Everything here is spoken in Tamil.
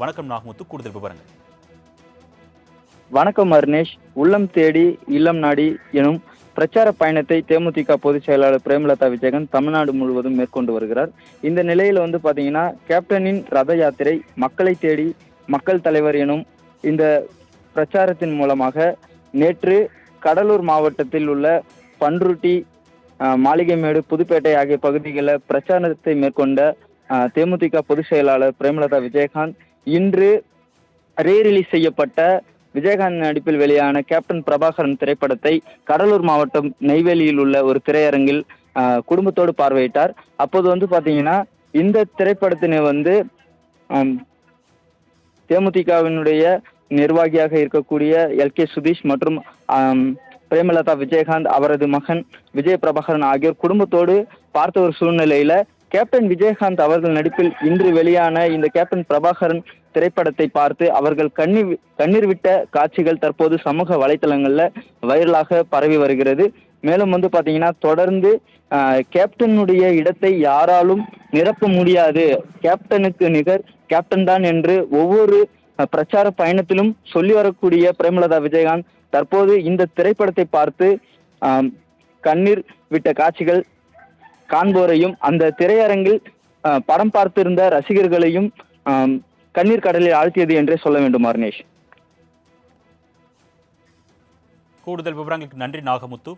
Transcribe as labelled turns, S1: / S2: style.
S1: வணக்கம் நாகமுத்து கூடுதல் விவரங்கள்.
S2: வணக்கம் அருணேஷ். உள்ளம் தேடி இல்லம் நாடி எனும் பிரச்சார பயணத்தை தேமுதிக பொதுச் செயலாளர் பிரேமலதா விஜயகன் தமிழ்நாடு முழுவதும் மேற்கொண்டு வருகிறார். இந்த நிலையில வந்து பாத்தீங்கன்னா கேப்டனின் ரத யாத்திரை மக்களை தேடி மக்கள் தலைவர் எனும் இந்த பிரச்சாரத்தின் மூலமாக நேற்று கடலூர் மாவட்டத்தில் உள்ள பன்ருட்டி மாளிகைமேடு புதுப்பேட்டை ஆகிய பகுதிகளில் பிரச்சாரத்தை மேற்கொண்ட தேமுதிக பொதுச் செயலாளர் பிரேமலதா விஜயகாந்த் இன்று ரீ ரிலீஸ் செய்யப்பட்ட விஜயகாந்த் நடிப்பில் வெளியான கேப்டன் பிரபாகரன் திரைப்படத்தை கடலூர் மாவட்டம் நெய்வேலியில் உள்ள ஒரு திரையரங்கில் குடும்பத்தோடு பார்வையிட்டார். அப்போது வந்து பாத்தீங்கன்னா இந்த திரைப்படத்தினை வந்து தேமுதிகவினுடைய நிர்வாகியாக இருக்கக்கூடிய எல். கே. சுதீஷ் மற்றும் பிரேமலதா விஜயகாந்த் அவரது மகன் விஜய் பிரபாகரன் ஆகியோர் குடும்பத்தோடு பார்த்த ஒரு சூழ்நிலையில கேப்டன் விஜயகாந்த் அவர்கள் நடிப்பில் இன்று வெளியான இந்த கேப்டன் பிரபாகரன் திரைப்படத்தை பார்த்து அவர்கள் கண்ணீர் கண்ணீர் விட்ட காட்சிகள் தற்போது சமூக வலைத்தளங்கள்ல வைரலாக பரவி வருகிறது. மேலும் வந்து பாத்தீங்கன்னா தொடர்ந்து கேப்டனுடைய இடத்தை யாராலும் நிரப்ப முடியாது. கேப்டனுக்கு நிகர் கேப்டன் தான் என்று ஒவ்வொரு பிரச்சார பயணத்திலும் சொல்லி வரக்கூடிய பிரேமலதா விஜயகாந்த் தற்போது இந்த திரைப்படத்தை பார்த்து கண்ணீர் விட்ட காட்சிகள் காண்போரையும் அந்த திரையரங்கில் அஹ், படம் பார்த்திருந்த ரசிகர்களையும் கண்ணீர் கடலில் ஆழ்த்தியது என்றே சொல்ல வேண்டும் அருணேஷ்.
S1: கூடுதல் விவரங்களுக்கு நன்றி நாகமுத்து.